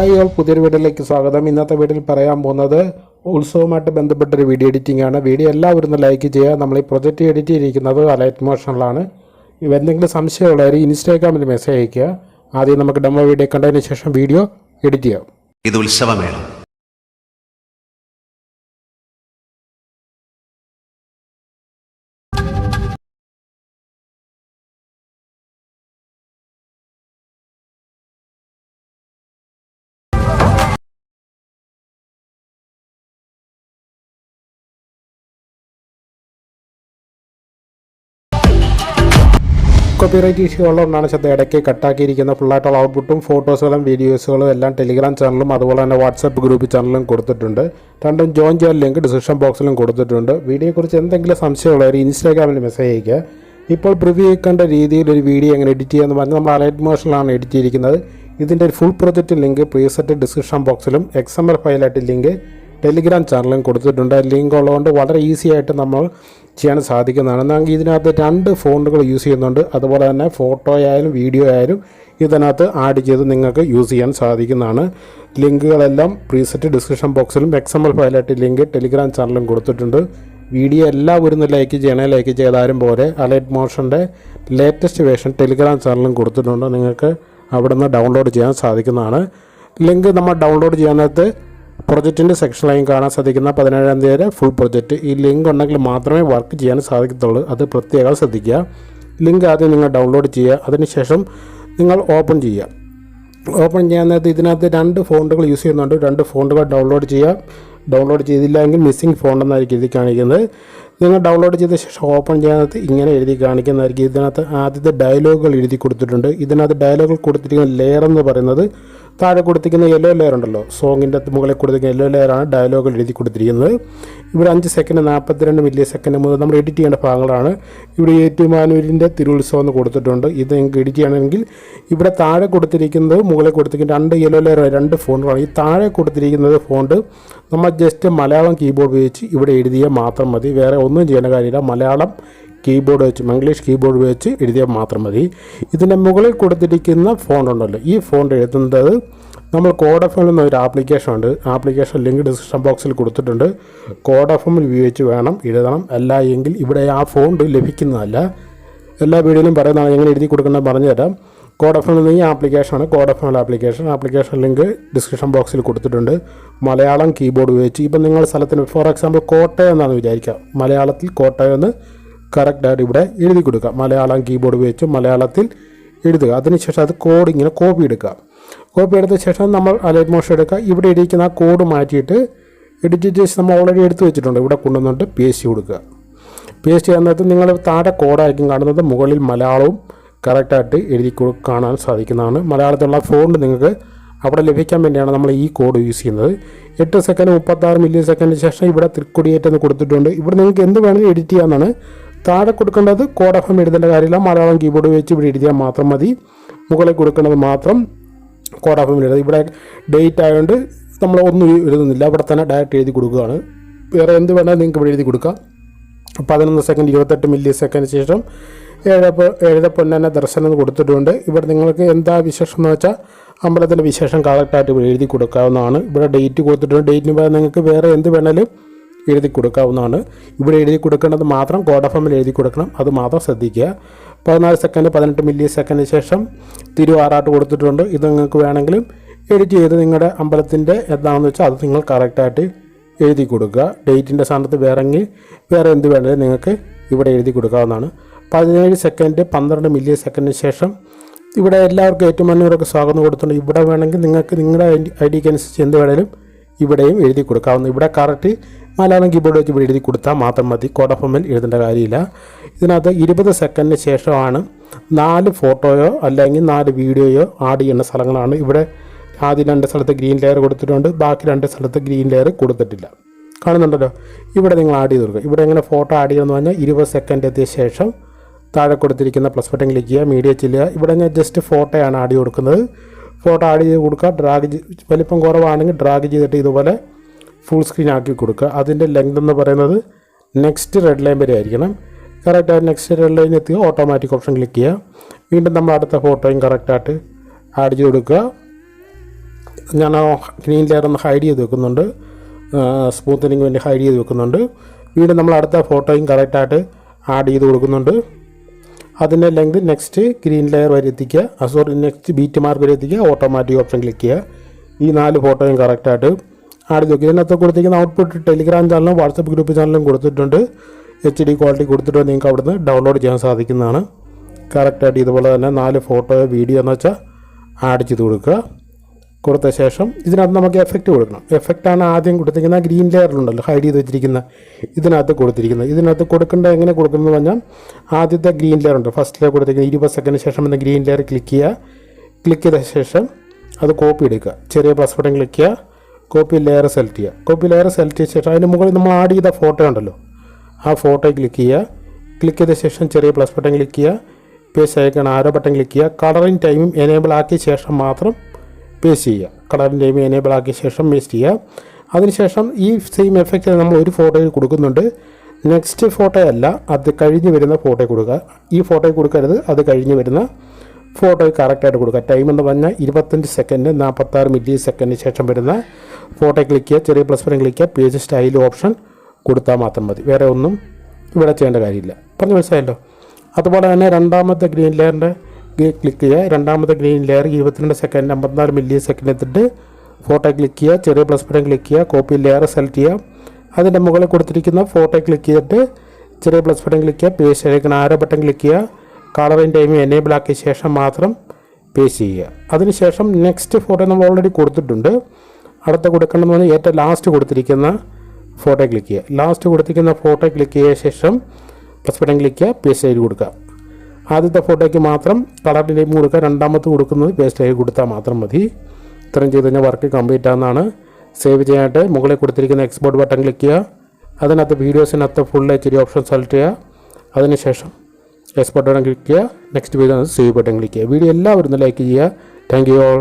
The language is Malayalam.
ഹായ് ഓൾ പുതിയൊരു വീഡിയോയിലേക്ക് സ്വാഗതം. ഇന്നത്തെ വീഡിയോയിൽ പറയാൻ പോകുന്നത് ഉത്സവമായിട്ട് ബന്ധപ്പെട്ടൊരു വീഡിയോ എഡിറ്റിംഗ് ആണ്. വീഡിയോ എല്ലാവരും ലൈക്ക് ചെയ്യുക. നമ്മൾ ഈ പ്രൊജക്റ്റ് എഡിറ്റ് ചെയ്തിരിക്കുന്നത് അലൈറ്റ് മോഷനിലാണ് എന്തെങ്കിലും സംശയമുള്ളവർ ഇൻസ്റ്റാഗ്രാമിൽ മെസ്സേജ് അയയ്ക്കുക. ആദ്യം നമുക്ക് ഡെമോ വീഡിയോ കണ്ടതിന് ശേഷം വീഡിയോ എഡിറ്റ് ചെയ്യാം. ഇത് ഉത്സവമേളം. കോപ്പിറൈറ്റ് ഇഷ്യൂ ഉള്ളതുകൊണ്ടാണ് ശ്രദ്ധ ഇടയ്ക്ക് കട്ടാക്കിയിരിക്കുന്ന ഫുള്ളായിട്ടുള്ള ഔട്ട്പുട്ടും ഫോട്ടോസുകളും വീഡിയോസുകളും എല്ലാം ടെലിഗ്രാം ചാനലും അതുപോലെ തന്നെ വാട്സാപ്പ് ഗ്രൂപ്പ് ചാനലും കൊടുത്തിട്ടുണ്ട്. രണ്ടും ജോയിൻ ചെയ്യാൻ ലിങ്ക് ഡിസ്ക്രിപ്ഷൻ ബോക്സിലും കൊടുത്തിട്ടുണ്ട്. വീഡിയോയെക്കുറിച്ച് എന്തെങ്കിലും സംശയമുള്ളവർ ഇൻസ്റ്റാഗ്രാമിൽ മെസ്സേജ് അയയ്ക്കുക. ഇപ്പോൾ പ്രിവ്യൂ ചെയ്യേണ്ട രീതിയിൽ ഒരു വീഡിയോ എങ്ങനെ എഡിറ്റ് ചെയ്യാമെന്ന് പറഞ്ഞ് നമ്മൾ അലൈറ്റ് മോഷനിലാണ് എഡിറ്റ് ചെയ്തിരിക്കുന്നത്. ഇതിന്റെ ഒരു full project link preset description ബോക്സിലും എക്സ് എം എൽ ഫയലായിട്ട് ലിങ്ക് ടെലിഗ്രാം ചാനലും കൊടുത്തിട്ടുണ്ട്. ലിങ്ക് ഉള്ളതുകൊണ്ട് വളരെ ഈസി ആയിട്ട് നമ്മൾ ചെയ്യാൻ സാധിക്കുന്നതാണ്. എന്നാൽ ഇതിനകത്ത് രണ്ട് ഫോണ്ടുകൾ യൂസ് ചെയ്യുന്നുണ്ട്. അതുപോലെ തന്നെ ഫോട്ടോ ആയാലും വീഡിയോ ആയാലും ഇതിനകത്ത് ആഡ് ചെയ്ത് നിങ്ങൾക്ക് യൂസ് ചെയ്യാൻ സാധിക്കുന്നതാണ്. ലിങ്കുകളെല്ലാം പ്രീസെറ്റ് ഡിസ്ക്രിപ്ഷൻ ബോക്സിലും എക്സ് എം എൽ ഫയലായിട്ട് ലിങ്ക് ടെലിഗ്രാം ചാനലും കൊടുത്തിട്ടുണ്ട്. വീഡിയോ എല്ലാവരും ഒന്ന് ലൈക്ക് ചെയ്യണേ. ലൈക്ക് ചെയ്താലും പോലെ അലൈറ്റ് മോഷന്റെ ലേറ്റസ്റ്റ് വേഷൻ ടെലിഗ്രാം ചാനലും കൊടുത്തിട്ടുണ്ട്. നിങ്ങൾക്ക് അവിടെ നിന്ന് ഡൗൺലോഡ് ചെയ്യാൻ സാധിക്കുന്നതാണ്. ലിങ്ക് നമ്മൾ ഡൗൺലോഡ് ചെയ്യാനകത്ത് പ്രൊജക്റ്റിന്റെ സെക്ഷനിലായും കാണാൻ സാധിക്കുന്ന പതിനേഴാം തീയതി ഫുൾ പ്രൊജക്റ്റ് ഈ ലിങ്ക് ഉണ്ടെങ്കിൽ മാത്രമേ വർക്ക് ചെയ്യാൻ സാധിക്കത്തുള്ളൂ. അത് പ്രത്യേകം ശ്രദ്ധിക്കുക. ലിങ്ക് ആദ്യം നിങ്ങൾ ഡൗൺലോഡ് ചെയ്യുക. അതിനുശേഷം നിങ്ങൾ ഓപ്പൺ ചെയ്യുക. ഓപ്പൺ ചെയ്യാൻ നേരത്ത് ഇതിനകത്ത് രണ്ട് ഫോണ്ടുകൾ യൂസ് ചെയ്യുന്നുണ്ട്. രണ്ട് ഫോണ്ടുകൾ ഡൗൺലോഡ് ചെയ്യുക. ഡൗൺലോഡ് ചെയ്തില്ല എങ്കിൽ മിസ്സിംഗ് ഫോണ്ട് എന്നായിരിക്കും എഴുതി കാണിക്കുന്നത്. നിങ്ങൾ ഡൗൺലോഡ് ചെയ്ത ശേഷം ഓപ്പൺ ചെയ്യാനകത്ത് ഇങ്ങനെ എഴുതി കാണിക്കുന്നതായിരിക്കും. ഇതിനകത്ത് ആദ്യത്തെ ഡയലോഗുകൾ എഴുതി കൊടുത്തിട്ടുണ്ട്. ഇതിനകത്ത് ഡയലോഗുകൾ കൊടുത്തിരിക്കുന്ന ലെയർ എന്ന് പറയുന്നത് താഴെ കൊടുത്തിരിക്കുന്ന യെല്ലോ ലെയർ ഉണ്ടല്ലോ. സോങ്ങിന്റെ മുകളിൽ കൊടുത്തിരിക്കുന്ന യെല്ലോ ലെയറാണ് ഡയലോഗുകൾ എഴുതി കൊടുത്തിരിക്കുന്നത്. ഇവിടെ അഞ്ച് സെക്കൻഡ് നാൽപ്പത്തിരണ്ട് മില്ലി സെക്കൻഡ് മുതൽ നമ്മൾ എഡിറ്റ് ചെയ്യേണ്ട ഭാഗങ്ങളാണ്. ഇവിടെ ഏറ്റുമാനൂരിന്റെ തിരുവുത്സവം എന്ന് കൊടുത്തിട്ടുണ്ട്. ഇത് നിങ്ങൾക്ക് എഡിറ്റ് ചെയ്യണമെങ്കിൽ ഇവിടെ താഴെ കൊടുത്തിരിക്കുന്നത് മുകളിൽ കൊടുത്തിരിക്കുന്ന രണ്ട് യെല്ലോ ലെയർ രണ്ട് ഫോണ്ടുകളാണ് ഈ താഴെ കൊടുത്തിരിക്കുന്നത് ഫോണ്ട് നമ്മൾ ജസ്റ്റ് മലയാളം കീബോർഡ് ഉപയോഗിച്ച് ഇവിടെ എഴുതിയാൽ മാത്രം മതി. വേറെ ഒന്നും ചെയ്യേണ്ട കാര്യമില്ല. മലയാളം കീബോർഡ് വെച്ച് മംഗ്ലീഷ് കീബോർഡ് വെച്ച് എഴുതിയാൽ മാത്രം മതി. ഇതിന്റെ മുകളിൽ കൊടുത്തിരിക്കുന്ന ഫോണ്ട് ഉണ്ടല്ലോ ഈ ഫോണ്ട് എഴുതുന്നത് നമ്മൾ കോഡ് എഫ് എം ഒരു ആപ്ലിക്കേഷൻ ഉണ്ട്. ആപ്ലിക്കേഷൻ ലിങ്ക് ഡിസ്ക്രിപ്ഷൻ ബോക്സിൽ കൊടുത്തിട്ടുണ്ട്. കോഡ് എഫ് എം ഉപയോഗിച്ച് വേണം എഴുതണം. അല്ല എങ്കിൽ ഇവിടെ ആ ഫോണ്ട് ലഭിക്കുന്നതല്ല. എല്ലാ വീഡിയോയിലും പറയുന്നതാണ് എങ്ങനെ എഴുതി കൊടുക്കണമെന്ന് പറഞ്ഞുതരാം കോഡ് എഫ് എന്ന ഈ ആപ്ലിക്കേഷനാണ് code F M application application link description ബോക്സിൽ കൊടുത്തിട്ടുണ്ട്. മലയാളം കീബോർഡ് ഉപയോഗിച്ച്. ഇപ്പം നിങ്ങൾ സ്ഥലത്തിന് ഫോർ എക്സാമ്പിൾ കോട്ടയം എന്നാണ് വിചാരിക്കുക. മലയാളത്തിൽ കോട്ടയം എന്ന് കറക്റ്റായിട്ട് ഇവിടെ എഴുതി കൊടുക്കുക. മലയാളം കീബോർഡ് ഉപയോഗിച്ച് മലയാളത്തിൽ എഴുതുക. അതിനുശേഷം അത് കോഡ് ഇങ്ങനെ കോപ്പി എടുക്കുക. കോപ്പി എടുത്ത ശേഷം നമ്മൾ അലേറ്റ് മോഷൻ എടുക്കുക. ഇവിടെ ഇരിക്കുന്ന ആ കോഡ് മാറ്റിയിട്ട് എഡിറ്റ് ചെയ്ത് നമ്മൾ ഓൾറെഡി എടുത്തു വെച്ചിട്ടുണ്ട്. ഇവിടെ കൊണ്ടുവന്നിട്ട് പേസ്റ്റ് കൊടുക്കുക. പേസ്റ്റ് ചെയ്യുന്നത് നിങ്ങൾ താഴെ കോഡായിരിക്കും കാണുന്നത്. മുകളിൽ മലയാളവും കറക്റ്റായിട്ട് എഴുതി കാണാൻ സാധിക്കുന്നതാണ്. മലയാളത്തിലുള്ള ഫോണ്ട് നിങ്ങൾക്ക് അവിടെ ലഭിക്കാൻ വേണ്ടിയാണ് നമ്മൾ ഈ കോഡ് യൂസ് ചെയ്യുന്നത്. എട്ട് സെക്കൻഡ് മുപ്പത്താറ് മില്ലി സെക്കൻഡിന് ശേഷം ഇവിടെ തൃക്കൊടിയേറ്റെന്ന് കൊടുത്തിട്ടുണ്ട്. ഇവിടെ നിങ്ങൾക്ക് എന്ത് വേണമെങ്കിലും എഡിറ്റ് ചെയ്യാമെന്നാണ് താഴെ കൊടുക്കേണ്ടത് കോഡ് എഫ് എം എഴുതേണ്ട കാര്യമില്ല. മലയാളം കീബോർഡ് വെച്ച് ഇവിടെ എഴുതിയാൽ മാത്രം മതി. മുകളിൽ കൊടുക്കേണ്ടത് മാത്രം കോഡ് എഫ് എം ഇവിടെ ഡേറ്റ് ആയതുകൊണ്ട് നമ്മൾ ഒന്നും എഴുതുന്നില്ല. ഇവിടെ തന്നെ ഡയറക്റ്റ് എഴുതി കൊടുക്കുകയാണ്. വേറെ എന്ത് വേണമെങ്കിലും നിങ്ങൾക്ക് ഇവിടെ എഴുതി കൊടുക്കാം. പതിനൊന്ന് സെക്കൻഡ് ഇരുപത്തെട്ട് മില്ലി സെക്കൻഡ് ശേഷം ഏഴപ്പ ഏഴരപ്പൊന്നെ ദർശനം കൊടുത്തിട്ടുണ്ട്. ഇവിടെ നിങ്ങൾക്ക് എന്താ വിശേഷം എന്ന് വെച്ചാൽ അമ്പലത്തിന്റെ വിശേഷം കറക്റ്റായിട്ട് എഴുതി കൊടുക്കാവുന്നതാണ്. ഇവിടെ ഡേറ്റ് കൊടുത്തിട്ടുണ്ട്. ഡേറ്റിന് പകരം നിങ്ങൾക്ക് വേറെ എന്ത് വേണേലും എഴുതി കൊടുക്കാവുന്നതാണ്. ഇവിടെ എഴുതി കൊടുക്കേണ്ടത് മാത്രം കോഡ് എഴുതി കൊടുക്കണം. അത് മാത്രം ശ്രദ്ധിക്കുക. പതിനാല് സെക്കൻഡ് പതിനെട്ട് മില്ലി സെക്കൻഡിന് ശേഷം തിരുവാറാട്ട് കൊടുത്തിട്ടുണ്ട്. ഇത് നിങ്ങൾക്ക് വേണമെങ്കിലും എഡിറ്റ് ചെയ്ത് നിങ്ങളുടെ അമ്പലത്തിന്റെ എന്താണെന്ന് വെച്ചാൽ അത് നിങ്ങൾ കറക്റ്റായിട്ട് എഴുതി കൊടുക്കുക. ഡേറ്റിന്റെ സ്ഥാനത്ത് വേറെങ്കിൽ വേറെ എന്ത് വേണമെങ്കിലും നിങ്ങൾക്ക് ഇവിടെ എഴുതി കൊടുക്കാവുന്നതാണ്. പതിനേഴ് സെക്കൻഡ് പന്ത്രണ്ട് മില്ലി സെക്കൻഡിന് ശേഷം ഇവിടെ എല്ലാവർക്കും ഏറ്റവും മഞ്ഞൂറൊക്കെ സ്വാഗതം കൊടുത്തിട്ടുണ്ട്. ഇവിടെ വേണമെങ്കിൽ നിങ്ങൾക്ക് നിങ്ങളുടെ ഐ ഡിക്ക് അനുസരിച്ച് എന്ത് വേണേലും ഇവിടെയും എഴുതി കൊടുക്കാവുന്ന ഇവിടെ കറക്റ്റ് മലയാളം കീബോർഡ് വെച്ച് ഇവിടെ എഴുതി കൊടുത്താൽ മാത്രം മതി. കോഡ് എഴുതേണ്ട കാര്യമില്ല. ഇതിനകത്ത് ഇരുപത് സെക്കൻഡിന് ശേഷമാണ് നാല് ഫോട്ടോയോ അല്ലെങ്കിൽ നാല് വീഡിയോയോ ആഡ് ചെയ്യുന്ന സ്ഥലങ്ങളാണ്. ഇവിടെ ആദ്യം രണ്ട് സ്ഥലത്ത് ഗ്രീൻ ലെയർ കൊടുത്തിട്ടുണ്ട്. ബാക്കി രണ്ട് സ്ഥലത്ത് ഗ്രീൻ ലെയർ കൊടുത്തിട്ടില്ല. കാണുന്നുണ്ടല്ലോ? ഇവിടെ നിങ്ങൾ ആഡ് ചെയ്ത് കൊടുക്കുക. ഇവിടെ എങ്ങനെ ഫോട്ടോ ആഡ് ചെയ്യുമെന്ന് പറഞ്ഞാൽ ഇരുപത് സെക്കൻഡ് എത്തിയ ശേഷം താഴെ കൊടുത്തിരിക്കുന്ന പ്ലസ് ബട്ടൺ ക്ലിക്ക് ചെയ്യുക മീഡിയ ചെല്ലുക ഇവിടെ ഞാൻ ജസ്റ്റ് ഫോട്ടോയാണ് ആഡ് കൊടുക്കുന്നത്. ഫോട്ടോ ആഡ് ചെയ്ത് കൊടുക്കുക. ഡ്രാഗ് വലിപ്പം കുറവാണെങ്കിൽ ഡ്രാഗ് ചെയ്തിട്ട് ഇതുപോലെ ഫുൾ സ്ക്രീൻ ആക്കി കൊടുക്കുക. അതിന്റെ ലെങ്ത് എന്ന് പറയുന്നത് നെക്സ്റ്റ് റെഡ് ലൈൻ വരെ ആയിരിക്കണം. കറക്റ്റായിട്ട് നെക്സ്റ്റ് റെഡ് ലൈൻ എത്തി ഓട്ടോമാറ്റിക് ഓപ്ഷൻ ക്ലിക്ക് ചെയ്യുക. വീണ്ടും നമ്മൾ അടുത്ത ഫോട്ടോയും കറക്റ്റായിട്ട് ആഡ് ചെയ്ത് കൊടുക്കുക. ഞാൻ ഗ്രീൻ ലെയർ ഒന്ന് ഹൈഡ് ചെയ്ത് വെക്കുന്നുണ്ട്. സ്മൂത്തനിങ് വേണ്ടി ഹൈഡ് ചെയ്ത് വെക്കുന്നുണ്ട്. വീണ്ടും നമ്മൾ അടുത്ത ഫോട്ടോയും കറക്റ്റായിട്ട് ആഡ് ചെയ്ത് കൊടുക്കുന്നുണ്ട്. അതിന്റെ ലെങ്ത് നെക്സ്റ്റ് ഗ്രീൻ ലെയർ വരെ എത്തിക്കുക. സോറി നെക്സ്റ്റ് ബീറ്റ് മാർക്ക് വരെ എത്തിക്കുക. ഓട്ടോമാറ്റിക് ഓപ്ഷൻ ക്ലിക്ക് ചെയ്യുക. ഈ നാല് ഫോട്ടോയും കറക്റ്റായിട്ട് ആഡ് നോക്കി. ഇതിനകത്ത് കൊടുത്തിരിക്കുന്ന ഔട്ട്പുട്ട് ടെലിഗ്രാം ചാനലും വാട്സപ്പ് ഗ്രൂപ്പ് ചാനലും കൊടുത്തിട്ടുണ്ട്. എച്ച് ഡി ക്വാളിറ്റി കൊടുത്തിട്ട് നിങ്ങൾക്ക് അവിടുന്ന് ഡൗൺലോഡ് ചെയ്യാൻ സാധിക്കുന്നതാണ്. കറക്റ്റായിട്ട് ഇതുപോലെ തന്നെ നാല് ഫോട്ടോ വീഡിയോ എന്ന് വെച്ചാൽ ആഡ് ചെയ്ത് കൊടുക്കുക. കൊടുത്ത ശേഷം ഇതിനകത്ത് നമുക്ക് എഫക്റ്റ് കൊടുക്കണം. എഫക്റ്റാണ് ആദ്യം കൊടുത്തിരിക്കുന്ന ഗ്രീൻ ലെയറിലുണ്ടല്ലോ ഹൈഡ് ചെയ്ത് വെച്ചിരിക്കുന്ന ഇതിനകത്ത് കൊടുത്തിരിക്കുന്നത്. ഇതിനകത്ത് കൊടുക്കേണ്ട എങ്ങനെ കൊടുക്കുന്നത് പറഞ്ഞാൽ ആദ്യത്തെ ഗ്രീൻ ലെയർ ഉണ്ട്. ഫസ്റ്റ് ലെയർ കൊടുത്തിരിക്കുന്ന ഇരുപത് സെക്കൻഡ് ശേഷം എന്ന ഗ്രീൻ ലെയർ ക്ലിക്ക് ചെയ്യുക. ക്ലിക്ക് ചെയ്ത ശേഷം അത് കോപ്പി എടുക്കുക. ചെറിയ പ്ലസ് ബട്ടൺ ക്ലിക്ക് ചെയ്യുക. കോപ്പി ലെയർ സെലക്ട് ചെയ്യുക. കോപ്പി ലെയർ സെലക്ട് ചെയ്ത ശേഷം അതിന് മുകളിൽ നമ്മൾ ആഡ് ചെയ്ത ഫോട്ടോ ഉണ്ടല്ലോ. ആ ഫോട്ടോ ക്ലിക്ക് ചെയ്യുക. ക്ലിക്ക് ചെയ്ത ശേഷം ചെറിയ പ്ലസ് ബട്ടൺ ക്ലിക്ക് ചെയ്യുക. പേസ് അയക്കണം ആരോ ബട്ടൺ ക്ലിക്ക് ചെയ്യുക. കളറിങ് ടൈമും എനേബിൾ ആക്കിയ ശേഷം മാത്രം പേസ്റ്റ് ചെയ്യുക. കളറിന്റെ എനേബിൾ ആക്കിയ ശേഷം പേസ്റ്റ് ചെയ്യുക. അതിനുശേഷം ഈ സെയിം എഫക്റ്റ് നമ്മൾ ഒരു ഫോട്ടോയിൽ കൊടുക്കുന്നുണ്ട്. നെക്സ്റ്റ് ഫോട്ടോ അല്ല അത് കഴിഞ്ഞ് വരുന്ന ഫോട്ടോയിൽ കൊടുക്കുക. ഈ ഫോട്ടോയിൽ കൊടുക്കരുത് അത് കഴിഞ്ഞ് വരുന്ന ഫോട്ടോയിൽ കറക്റ്റായിട്ട് കൊടുക്കുക. ടൈം എന്ന് പറഞ്ഞാൽ ഇരുപത്തഞ്ച് സെക്കൻഡ് നാൽപ്പത്താറ് മില്ലി സെക്കൻഡിന് ശേഷം വരുന്ന ഫോട്ടോ ക്ലിക്ക് ചെയ്യുക. ചെറിയ പ്ലസ് ബട്ടൺ ക്ലിക്ക് ചെയ്യുക. പേജ് സ്റ്റൈൽ ഓപ്ഷൻ കൊടുത്താൽ മാത്രം മതി. വേറെ ഒന്നും ഇവിടെ ചെയ്യേണ്ട കാര്യമില്ല. പറഞ്ഞു മനസ്സിലായല്ലോ? അതുപോലെ തന്നെ രണ്ടാമത്തെ ഗ്രീൻ ലെയറിന്റെ ക്ലിക്ക് ചെയ്യുക. രണ്ടാമത്തെ ഗ്രീൻ ലെയർ ഇരുപത്തിരണ്ട് സെക്കൻഡ് അമ്പത്തിനാല് മില്ലി സെക്കൻഡ് എത്തിയിട്ട് ഫോട്ടോ ക്ലിക്ക് ചെയ്യുക. ചെറിയ പ്ലസ് ബട്ടൺ ക്ലിക്ക് ചെയ്യുക. കോപ്പി ലെയർ സെലക്ട് ചെയ്യുക. അതിന്റെ മുകളിൽ കൊടുത്തിരിക്കുന്ന ഫോട്ടോ ക്ലിക്ക് ചെയ്തിട്ട് ചെറിയ പ്ലസ് ബട്ടൺ ക്ലിക്ക് ചെയ്യുക. പേസ്റ്റ് അയക്കുന്ന ആരോ ബട്ടൺ ക്ലിക്ക് ചെയ്യുക. കളറിന്റെ ടൈം എനേബിൾ ആക്കിയ ശേഷം മാത്രം പേസ്റ്റ് ചെയ്യുക. അതിനുശേഷം നെക്സ്റ്റ് ഫോട്ടോ നമ്മൾ ഓൾറെഡി കൊടുത്തിട്ടുണ്ട്. അടുത്ത കൊടുക്കണമെന്ന് പറഞ്ഞാൽ ഏറ്റവും ലാസ്റ്റ് കൊടുത്തിരിക്കുന്ന ഫോട്ടോ ക്ലിക്ക് ചെയ്യുക. ലാസ്റ്റ് കൊടുത്തിരിക്കുന്ന ഫോട്ടോ ക്ലിക്ക് ചെയ്ത ശേഷം പ്ലസ് ബട്ടൺ ക്ലിക്ക് ചെയ്യുക. പേസ്റ്റ് ചെയ്ത് കൊടുക്കുക. ആദ്യത്തെ ഫോട്ടോയ്ക്ക് മാത്രം കളറിന്റെ ടൈം കൊടുക്കുക രണ്ടാമത്തെ കൊടുക്കുന്നത് പേസ്റ്റ് ആയി കൊടുത്താൽ മാത്രം മതി. ഇത്രയും ചെയ്ത് കഴിഞ്ഞാൽ വർക്ക് കംപ്ലീറ്റ് ആകുന്നതാണ് സേവ് ചെയ്യാനായിട്ട് മുകളിൽ കൊടുത്തിരിക്കുന്ന എക്സ്പോർട്ട് ബട്ടൺ ക്ലിക്ക് ചെയ്യുക. അതിനകത്ത് വീഡിയോസിനകത്ത് full H D option select ചെയ്യുക. അതിനുശേഷം എക്സ്പോർട്ട് ബട്ടൺ ക്ലിക്ക് ചെയ്യുക. Next video save button click ചെയ്യുക. വീഡിയോ എല്ലാവരും ലൈക്ക് ചെയ്യുക. Thank you all